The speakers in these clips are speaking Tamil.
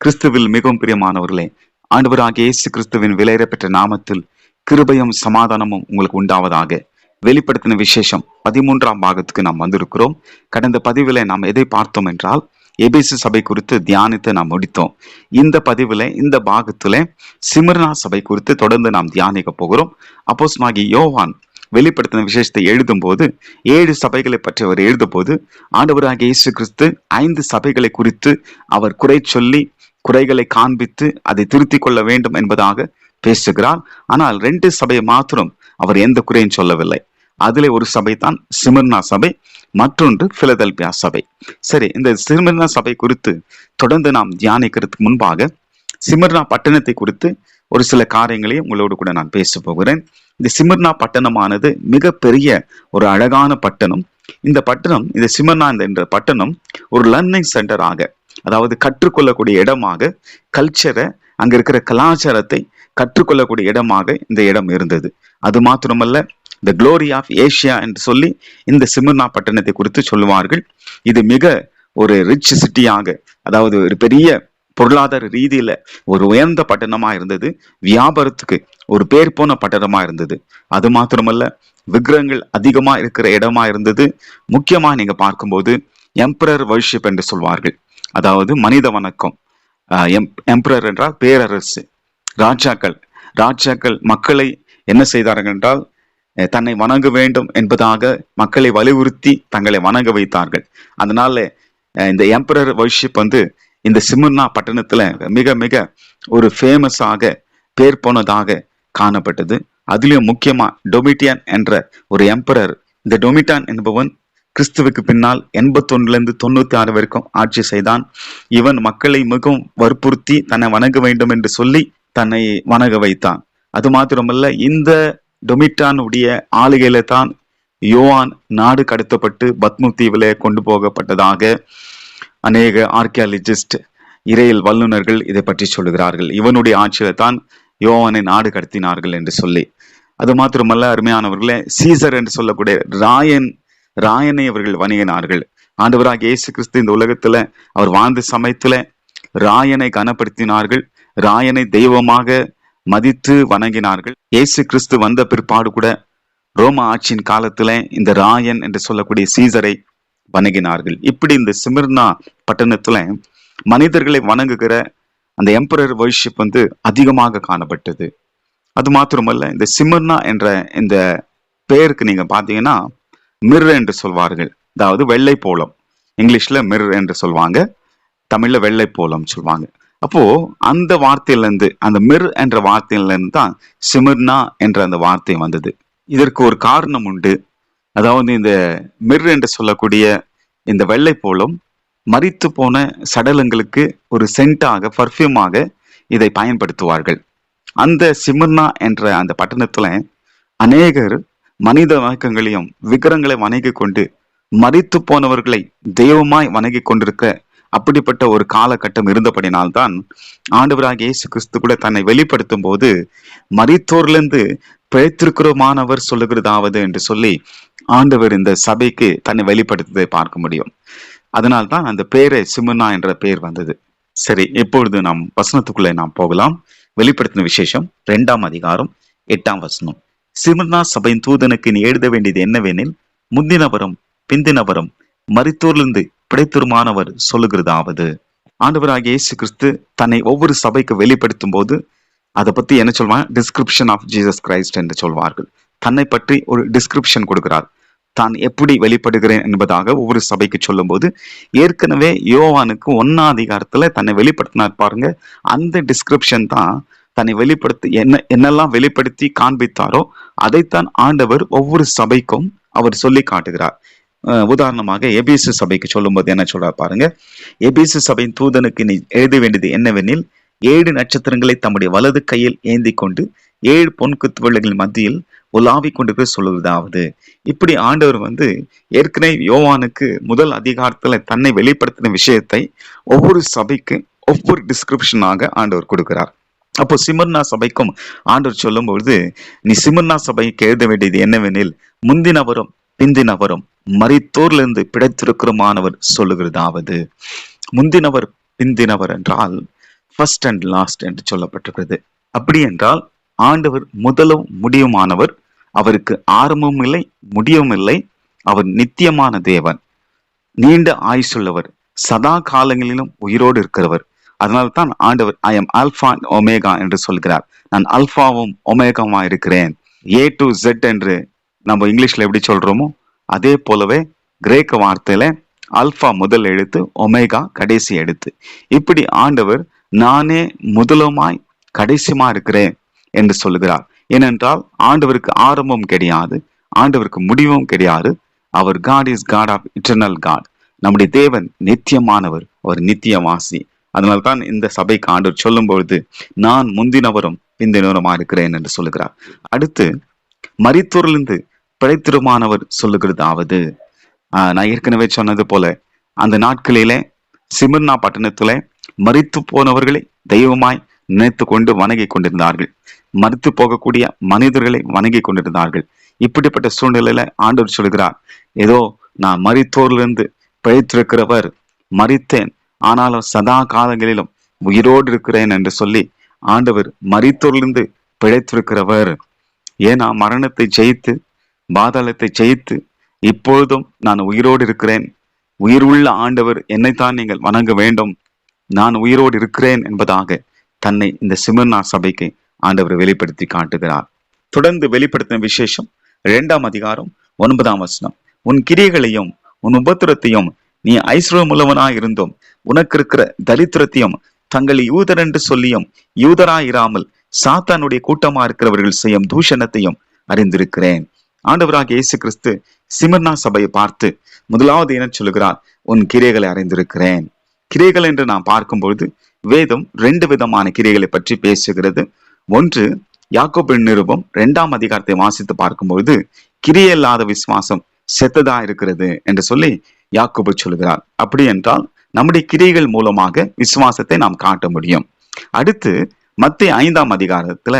கிறிஸ்துவில் மிகவும் பிரியமானவர்களே ஆண்டவராக இயேசு கிறிஸ்துவின் விலையிற பெற்ற நாமத்தில் கிருபையும் சமாதானமும் உங்களுக்கு உண்டாவதாக. வெளிப்படுத்தின விசேஷம் பதிமூன்றாம் பாகத்துக்கு நாம் வந்திருக்கிறோம். கடந்த பதிவில் நாம் எதை பார்த்தோம் என்றால் எபிசு சபை குறித்து தியானித்து நாம் முடித்தோம். இந்த பதிவில் இந்த பாகத்துல சிமிர்னா சபை குறித்து தொடர்ந்து நாம் தியானிக்க போகிறோம். அப்போஸ் யோவான் வெளிப்படுத்தின விசேஷத்தை எழுதும் போது ஏழு சபைகளை பற்றி அவர் எழுதும்போது ஆண்டவராக இயேசு கிறிஸ்து ஐந்து சபைகளை குறித்து அவர் குறை சொல்லி குறைகளை காண்பித்து அதை திருத்திக் கொள்ள வேண்டும் என்பதாக பேசுகிறார். ஆனால் ரெண்டு சபையை மாத்திரம் அவர் எந்த குறையும் சொல்லவில்லை. அதிலே ஒரு சபை தான் சிமிர்னா சபை மற்றொன்று பிலதல்பியா சபை. சரி இந்த சிமிர்னா சபை குறித்து தொடர்ந்து நாம் தியானிக்கிறதுக்கு முன்பாக சிமிர்னா பட்டணத்தை குறித்து ஒரு சில காரியங்களையும் உங்களோடு கூட நான் பேச போகிறேன். இந்த சிமிர்னா பட்டணமானது மிகப்பெரிய ஒரு அழகான பட்டணம். இந்த பட்டணம் இந்த சிமிர்னா என்ற பட்டணம் ஒரு லர்னிங் சென்டராக அதாவது கற்றுக்கொள்ளக்கூடிய இடமாக கல்ச்சரை அங்க இருக்கிற கலாச்சாரத்தை கற்றுக்கொள்ளக்கூடிய இடமாக இந்த இடம் இருந்தது. அது மாத்திரமல்ல த குளோரி ஆஃப் ஏஷியா என்று சொல்லி இந்த சிமர்னா பட்டணத்தை குறித்து சொல்லுவார்கள். இது மிக ஒரு ரிச் சிட்டியாக அதாவது ஒரு பெரிய பொருளாதார ரீதியில ஒரு உயர்ந்த பட்டணமா இருந்தது. வியாபாரத்துக்கு ஒரு பேர் போன பட்டணமா இருந்தது. அது மாத்திரமல்ல விக்கிரகங்கள் அதிகமா இருக்கிற இடமா இருந்தது. முக்கியமா நீங்க பார்க்கும்போது எம்பரர் வர்ஷிப் என்று சொல்வார்கள். அதாவது மனித வணக்கம். எம்பரர் என்றால் பேரரசு. ராஜாக்கள் ராஜாக்கள் மக்களை என்ன செய்தார்கள் என்றால் தன்னை வணங்க வேண்டும் என்பதாக மக்களை வலியுறுத்தி தங்களை வணங்க வைத்தார்கள். அதனால இந்த எம்பரர் வர்ஷிப் வந்து இந்த சிமுன்னா பட்டணத்துல மிக மிக ஒரு ஃபேமஸாக பேர் போனதாக காணப்பட்டது. அதுலயும் முக்கியமா டொமிட்டியான் என்ற ஒரு எம்பரர் இந்த டொமிட்டான் என்பவன் கிறிஸ்துவுக்கு பின்னால் எண்பத்தொன்னுல இருந்து தொண்ணூத்தி ஆறு வரைக்கும் ஆட்சி செய்தான். இவன் மக்களை மிகவும் வற்புறுத்தி தன்னை வணங்க வேண்டும் என்று சொல்லி தன்னை வணங்க வைத்தான். அது மாத்திரமல்ல இந்த டொமிட்டானுடைய ஆளுகையில தான் யோவான் நாடு கடத்தப்பட்டு பத்மு தீவில கொண்டு போகப்பட்டதாக அநேக ஆர்கியாலஜிஸ்ட் இறையில் வல்லுநர்கள் இதை பற்றி சொல்லுகிறார்கள். இவனுடைய ஆட்சியில தான் யோவனை நாடு கடத்தினார்கள் என்று சொல்லி. அது மாத்திரமல்ல அருமையானவர்களே சீசர் என்று சொல்லக்கூடிய ராயன் ராயனை அவர்கள் வணிகினார்கள். ஆண்டவராக இயேசு கிறிஸ்து இந்த உலகத்துல அவர் வாழ்ந்த சமயத்துல ராயனை கனப்படுத்தினார்கள். ராயனை தெய்வமாக மதித்து வணங்கினார்கள். இயேசு கிறிஸ்து வந்த பிற்பாடு கூட ரோம ஆட்சியின் காலத்துல இந்த ராயன் என்று சொல்லக்கூடிய சீசரை வணங்கினார்கள். இப்படி இந்த சிமிர்னா பட்டணத்துல மனிதர்களை வணங்குகிற அந்த எம்பரர் வர்ஷிப் வந்து அதிகமாக காணப்பட்டது. அது மாத்திரமல்ல இந்த சிமிர்னா என்ற இந்த பெயருக்கு நீங்க பாத்தீங்கன்னா மிர் என்று சொல்வார்கள். அதாவது வெள்ளை போலம் இங்கிலீஷ்ல மிர் என்று சொல்வாங்க தமிழ்ல வெள்ளை போலம் சொல்லுவாங்க அப்போ அந்த வார்த்தையில இருந்து அந்த மிர் என்ற வார்த்தையில இருந்து தான் சிமிர்னா என்ற அந்த வார்த்தை வந்தது. இதற்கு ஒரு காரணம் உண்டு. அதாவது இந்த மிர் என்று சொல்லக்கூடிய இந்த வெள்ளை போலும் மறித்து போன சடலங்களுக்கு ஒரு சென்ட்டாக பர்ஃப்யூமாக இதை பயன்படுத்துவார்கள். அந்த சிமர்னா என்ற அந்த பட்டணத்துல அநேகர் மனித வணக்கங்களையும் விக்கிரங்களை வணங்கி கொண்டு மறித்து போனவர்களை தெய்வமாய் வணங்கி கொண்டிருக்க அப்படிப்பட்ட ஒரு காலகட்டம் இருந்தபடினால்தான் ஆண்டவராக இயேசு கிறிஸ்து கூட தன்னை வெளிப்படுத்தும் போது மறித்தோர்லேருந்து பிழைத்திருக்கிறோமானவர் சொல்லுகிறதாவது என்று சொல்லி ஆண்டவர் இந்த சபைக்கு தன்னை வெளிப்படுத்ததை பார்க்க முடியும். அதனால்தான் அந்த பேரை சிமுனா என்ற பெயர் வந்தது. சரி இப்பொழுது நாம் வசனத்துக்குள்ளே நாம் போகலாம். வெளிப்படுத்தின விசேஷம் இரண்டாம் அதிகாரம் எட்டாம் வசனம். சிமுனா சபையின் தூதனுக்கு நீ எழுத வேண்டியது என்னவெனில் முந்தினவரும் பிந்தினவரும் மரித்தோர்லிருந்து பிடைத்துருமானவர் சொல்லுகிறதாவது. ஆண்டவராகிய இயேசு கிறிஸ்து தன்னை ஒவ்வொரு சபைக்கு வெளிப்படுத்தும் போது அதை பத்தி என்ன சொல்வாங்க டிஸ்கிரிப்ஷன் ஆஃப் ஜீசஸ் கிரைஸ்ட் என்று சொல்வார்கள். தன்னை பற்றி ஒரு டிஸ்கிரிப்ஷன் கொடுக்கிறார். தான் எப்படி வெளிப்படுகிறேன் என்பதாக ஒவ்வொரு சபைக்கு சொல்லும்போது ஏற்கனவே யோவானுக்கு ஒன்னா அதிகாரத்துல தன்னை வெளிப்படுத்தினார் பாருங்க. அந்த டிஸ்கிரிப்ஷன் தான் தன்னை வெளிப்படுத்தி என்ன என்னெல்லாம் வெளிப்படுத்தி காண்பித்தாரோ அதைத்தான் ஆண்டவர் ஒவ்வொரு சபைக்கும் அவர் சொல்லி காட்டுகிறார். உதாரணமாக எபிசு சபைக்கு சொல்லும்போது என்ன சொல்றார் பாருங்க. எபிசு சபையின் தூதனுக்கு நீ எழுத வேண்டியது என்னவெனில் ஏழு நட்சத்திரங்களை தம்முடைய வலது கையில் ஏந்தி கொண்டு ஏழு பொன் குத்துவள்ளிகளின் மத்தியில் உலாவிக் கொண்டு சொல்லுவதாவது. இப்படி ஆண்டவர் வந்து ஏற்கனவே யோவானுக்கு முதல் அதிகாரத்துல தன்னை வெளிப்படுத்தின விஷயத்தை ஒவ்வொரு சபைக்கு ஒவ்வொரு டிஸ்கிரிப்ஷனாக ஆண்டவர் கொடுக்கிறார். அப்போ சிமர்னா சபைக்கும் ஆண்டவர் சொல்லும் பொழுது நீ சிமர்னா சபைக்கு எழுத வேண்டியது என்னவெனில் முந்தினவரும் பிந்தினவரும் மரித்தோர்லிருந்து பிடைத்திருக்கிறமானவர் சொல்லுகிறதாவது. முந்தினவர் பிந்தினவர் என்றால் ஃபர்ஸ்ட் அண்ட் லாஸ்ட் என்று சொல்லப்பட்டிருக்கிறது. அப்படி என்றால் ஆண்டவர் முதலும் முடியுமானவர். அவருக்கு ஆரம்பமும் இல்லை முடியவும் இல்லை. அவர் நித்தியமான தேவன். நீண்ட ஆயுசுள்ளவர். சதா காலங்களிலும் உயிரோடு இருக்கிறவர். அதனால்தான் ஆண்டவர் ஐ எம் அல்ஃபா ஒமேகா என்று சொல்கிறார். நான் அல்பாவும் ஒமேகாவும் இருக்கிறேன். ஏ டு ஜெட் என்று நம்ம இங்கிலீஷ்ல எப்படி சொல்றோமோ அதே போலவே கிரேக்க வார்த்தையில அல்பா முதல் எழுத்து ஒமேகா கடைசி எழுத்து. இப்படி ஆண்டவர் நானே முதலுமாய் கடைசியுமா இருக்கிறேன். என்று சொல்லுகிறார். ஏனென்றால் ஆண்டவருக்கு ஆரம்பம் கிடையாது ஆண்டவருக்கு முடிவும் கிடையாது. அவர் God is God of eternal God நம்முடைய தேவன் நித்தியமானவர் அவர் நித்தியவாசி. அதனால்தான் இந்த சபைக்கு ஆண்டவர் சொல்லும் பொழுது நான் முந்தினவரும் பிந்தினவருமா இருக்கிறேன் என்று சொல்லுகிறார். அடுத்து மரித்தோரிலிருந்து பிழைத்திருமானவர் சொல்லுகிறதாவது. ஆஹ், நான் ஏற்கனவே சொன்னது போல அந்த நாட்களிலே சிமிர்னா பட்டணத்துல மறித்து போனவர்களை தெய்வமாய் நினைத்து கொண்டு வணங்கி கொண்டிருந்தார்கள். மறுத்து போகக்கூடிய மனிதர்களை வணங்கி கொண்டிருந்தார்கள். இப்படிப்பட்ட சூழ்நிலையில ஆண்டவர் சொல்கிறார் ஏதோ நான் மறித்தோரிலிருந்து பிழைத்திருக்கிறவர் மறித்தேன் ஆனாலும் சதா காலங்களிலும் உயிரோடு இருக்கிறேன் என்று சொல்லி ஆண்டவர் மறித்தோரிலிருந்து பிழைத்திருக்கிறவர். ஏன்னா மரணத்தை ஜெயித்து பாதாளத்தை ஜெயித்து இப்பொழுதும் நான் உயிரோடு இருக்கிறேன்? உயிர் உள்ள ஆண்டவர் என்னைத்தான் நீங்கள் வணங்க வேண்டும். நான் உயிரோடு இருக்கிறேன் என்பதாக தன்னை இந்த சிமர்னா சபைக்கு ஆண்டவர் வெளிப்படுத்தி காட்டுகிறார். தொடர்ந்து வெளிப்படுத்தின விசேஷம் இரண்டாம் அதிகாரம் ஒன்பதாம் வசனம். உன் கிரியைகளையும் உன் உபத்திரத்தையும் நீ ஐஸ்வரமுள்ளவனாய் இருந்தும் உனக்கு இருக்கிற தரித்திரத்தையும் தங்கள் யூதர் என்று சொல்லியும் யூதராயிராமல் சாத்தானுடைய கூட்டமா இருக்கிறவர்கள் செய்யும் தூஷணத்தையும் அறிந்திருக்கிறேன். ஆண்டவராக இயேசு கிறிஸ்து சிமர்னா சபையை பார்த்து முதலாவது என சொல்லுகிறார்? உன் கிரைகளை அறிந்திருக்கிறேன். கிரைகள் என்று நாம் பார்க்கும்பொழுது வேதம் ரெண்டு விதமான கிரைகளை பற்றி பேசுகிறது. ஒன்று யாக்கோபின் நிருபம் இரண்டாம் அதிகாரத்தை வாசித்து பார்க்கும்பொழுது கிரியல்லாத விசுவாசம் செத்ததா இருக்கிறது என்று சொல்லி யாக்கோபு சொல்கிறார். அப்படி என்றால் நம்முடைய கிரியைகள் மூலமாக விசுவாசத்தை நாம் காட்ட முடியும். அடுத்து மத்திய ஐந்தாம் அதிகாரத்துல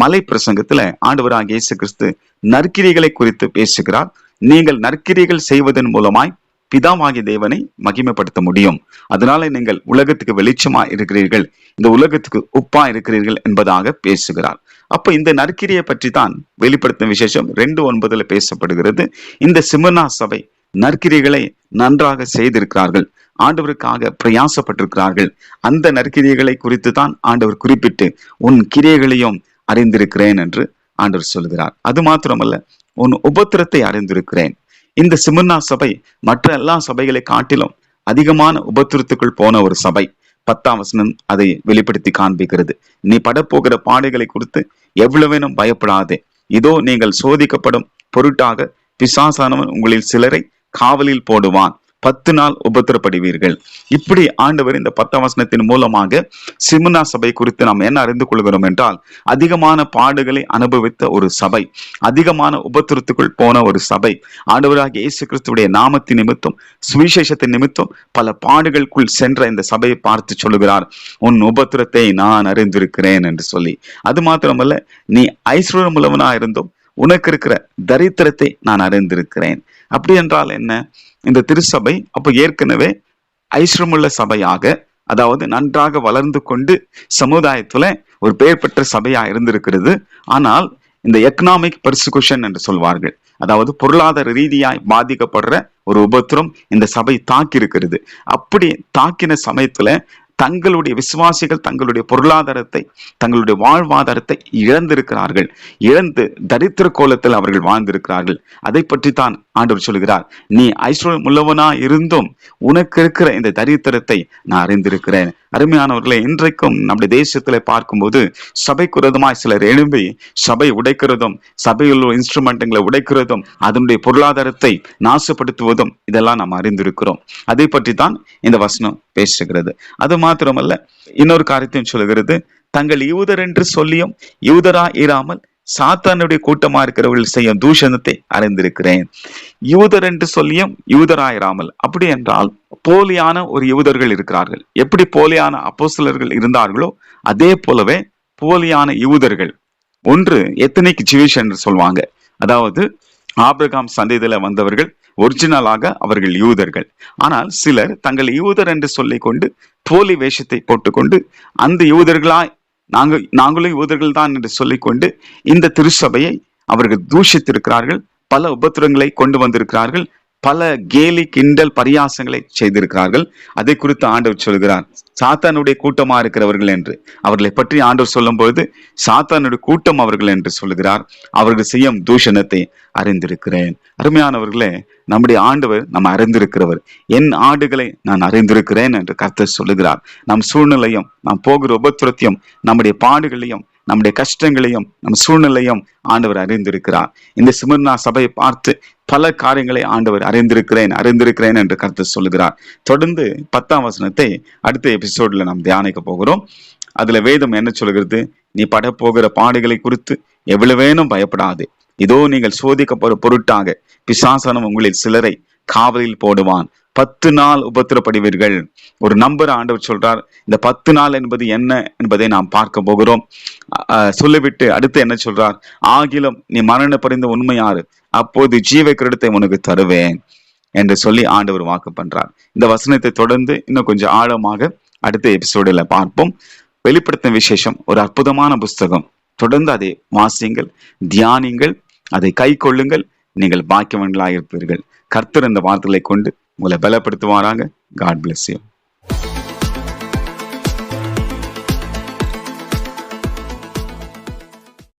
மலை பிரசங்கத்துல ஆண்டவராக இயேசு கிறிஸ்து நற்கிரிகளை குறித்து பேசுகிறார். நீங்கள் நற்கிரிகள் செய்வதன் மூலமாய் பிதாவாகிய தேவனை மகிமைப்படுத்த முடியும். அதனால நீங்கள் உலகத்துக்கு வெளிச்சமா இருக்கிறீர்கள். இந்த உலகத்துக்கு உப்பா இருக்கிறீர்கள் என்பதாக பேசுகிறார். அப்ப இந்த நற்கிரியை பற்றி தான் வெளிப்படுத்தும் விசேஷம் ரெண்டு ஒன்பதுல பேசப்படுகிறது. இந்த சிமனா சபை நற்கிரிகளை நன்றாக செய்திருக்கிறார்கள். ஆண்டவருக்காக பிரயாசப்பட்டிருக்கிறார்கள். அந்த நற்கிரியைகளை குறித்து தான் ஆண்டவர் குறிப்பிட்டு உன் கிரியைகளையும் அறிந்திருக்கிறேன் என்று ஆண்டவர் சொல்கிறார். அது மாத்திரமல்ல உன் உபத்திரத்தை அறிந்திருக்கிறேன். இந்த சிமர்னா சபை மற்ற எல்லா சபைகளை காட்டிலும் அதிகமான உபத்திரத்துக்குள் போன ஒரு சபை. பத்தாம் வசனம் அதை வெளிப்படுத்தி காண்பிக்கிறது. நீ படப்போகிற பாடுகளை குறித்து எவ்வளவேனும் பயப்படாதே. இதோ நீங்கள் சோதிக்கப்படும் பொருட்டாக பிசாசானவன் உங்களில் சிலரை காவலில் போடுவான். பத்து நாள் உபத்திரப்படுவீர்கள். இப்படி ஆண்டவர் இந்த பத்தாம் வசனத்தின் மூலமாக சிமுனா சபை குறித்து நாம் என்ன அறிந்து கொள்கிறோம் என்றால் அதிகமான பாடுகளை அனுபவித்த ஒரு சபை அதிகமான உபத்திரத்துக்குள் போன ஒரு சபை. ஆண்டவராக இயேசு கிறிஸ்துடைய நாமத்தின் நிமித்தம் சுவிசேஷத்தின் நிமித்தம் பல பாடுகளுக்குள் சென்ற இந்த சபையை பார்த்து சொல்லுகிறார் உன் உபத்திரத்தை நான் அறிந்திருக்கிறேன் என்று சொல்லி. அது மாத்திரமல்ல நீ ஐஸ்வர்யம் உள்ளவனா இருந்தும் உனக்கு இருக்கிற தரித்திரத்தை நான் அறிந்திருக்கிறேன். அப்படி என்றால் என்ன? இந்த திருச்சபை அப்போ ஏற்கனவே ஐஸ்வரமுள்ள சபையாக அதாவது நன்றாக வளர்ந்து கொண்டு சமுதாயத்துல ஒரு பெயர் பெற்ற சபையா இருந்திருக்கிறது. ஆனால் இந்த எக்கனாமிக் பர்சிகுஷன் என்று சொல்வார்கள். அதாவது பொருளாதார ரீதியாய் பாதிக்கப்படுற ஒரு உபத்திரம் இந்த சபை தாக்கி இருக்கிறது அப்படி தாக்கின சமயத்துல தங்களுடைய விசுவாசிகள் தங்களுடைய பொருளாதாரத்தை தங்களுடைய வாழ்வாதாரத்தை இழந்திருக்கிறார்கள். இழந்து தரித்திர கோலத்தில் அவர்கள் வாழ்ந்திருக்கிறார்கள். அதை பற்றி தான் ஆண்டவர் சொல்கிறார். நீ ஐஸ்வர்யம் உள்ளவனா இருந்தும் உனக்கு இருக்கிற இந்த தரித்திரத்தை நான் அறிந்திருக்கிறேன். அருமையானவர்களை இன்றைக்கும் நம்முடைய தேசத்துல பார்க்கும்போது சபைக்குறதுமாய் சிலர் எழும்பி சபை உடைக்கிறதும் சபையில் உள்ள இன்ஸ்ட்ருமெண்ட்டுங்களை உடைக்கிறதும் அதனுடைய பொருளாதாரத்தை நாசப்படுத்துவதும் இதெல்லாம் நாம் அறிந்திருக்கிறோம். அதை பற்றி தான் இந்த வசனம் பேசுகிறது. அது மாத்திரமல்ல இன்னொரு காரியத்தையும் சொல்கிறது தங்கள் யூதர் என்று சொல்லியும் யூதரா இராமல் சாத்தானுடைய கூட்டமா இருக்கிறவர்கள் செய்யும் தூஷணத்தை அறிந்திருக்கிறேன். யூதர் என்று சொல்லியும் யூதராயிராமல் அப்படி என்றால் போலியான ஒரு யூதர்கள் இருக்கிறார்கள். எப்படி போலியான அப்போசிலர்கள் இருந்தார்களோ அதே போலவே போலியான யூதர்கள். ஒன்று எத்தனைக்கு ஜீவிஷ் என்று சொல்வாங்க. அதாவது ஆபிரகாம் சந்ததியில வந்தவர்கள் ஒரிஜினலாக அவர்கள் யூதர்கள். ஆனால் சிலர் தங்கள் யூதர் என்று சொல்லிக் கொண்டு போலி வேஷத்தை போட்டுக்கொண்டு அந்த யூதர்களாய் நாங்கள் நாங்களும் யூதர்கள் தான் என்று சொல்லிக்கொண்டு இந்த திருச்சபையை அவர்கள் தூஷித்திருக்கிறார்கள் பல உபத்திரங்களை கொண்டு வந்திருக்கிறார்கள் பல கேலி கிண்டல் பரியாசங்களை செய்திருக்கிறார்கள். அதை குறித்து ஆண்டவர் சொல்கிறார். சாத்தானுடைய கூட்டமா இருக்கிறவர்கள் என்று. அவர்களை பற்றி ஆண்டவர் சொல்லும் பொழுது சாத்தானுடைய கூட்டம் அவர்கள் என்று சொல்லுகிறார். அவர்கள் செய்யும் தூஷணத்தை அறிந்திருக்கிறேன். அருமையானவர்களே நம்முடைய ஆண்டவர் நம்ம அறிந்திருக்கிறவர். என் ஆடுகளை நான் அறிந்திருக்கிறேன் என்று கர்த்தர் சொல்லுகிறார். நம் சூழ்நிலையும் நாம் போகிற உபத்திரத்தையும் நம்முடைய பாடுகளையும் நம்முடைய கஷ்டங்களையும் நம் சூழ்நிலையும் ஆண்டவர் அறிந்திருக்கிறார். இந்த சிமர்னா சபையை பார்த்து பல காரியங்களை ஆண்டவர் அறிந்திருக்கிறேன் அறிந்திருக்கிறேன் என்று கருத்து சொல்லுகிறார். தொடர்ந்து பத்தாம் வசனத்தை அடுத்த எபிசோடில் நாம் தியானிக்க போகிறோம். அதுல வேதம் என்ன சொல்கிறது? நீ பட போகிற பாடுகளை குறித்து எவ்வளவேனும் பயப்படாது. இதோ நீங்கள் சோதிக்கப்படுற பொருட்டாக பிசாசனம் உங்களில் சிலரை காவலில் போடுவான். பத்து நாள் உபத்திரப்படுவீர்கள். ஒரு நம்பர் ஆண்டவர் சொல்றார் இந்த பத்து நாள் என்பது என்ன என்பதை நாம் பார்க்க போகிறோம். சொல்லிவிட்டு அடுத்து என்ன சொல்றார்? ஆகிலும் நீ மரண புரிந்த உண்மை உண்மையாறு அப்போது ஜீவ கிரடத்தை உனக்கு தருவேன் என்று சொல்லி ஆண்டவர் வாக்கு பண்றார். இந்த வசனத்தை தொடர்ந்து இன்னும் கொஞ்சம் ஆழமாக அடுத்த எபிசோடில் பார்ப்போம். வெளிப்படுத்தும் விசேஷம் ஒரு அற்புதமான புஸ்தகம். தொடர்ந்து அதை வாசியுங்கள் தியானிங்கள் அதை கை கொள்ளுங்கள் நீங்கள் பாக்கியவன்களாக இருப்பீர்கள் கர்த்தர் இந்த வார்த்தைகளை கொண்டு உங்களை பலப்படுத்துவாராங்க. God bless you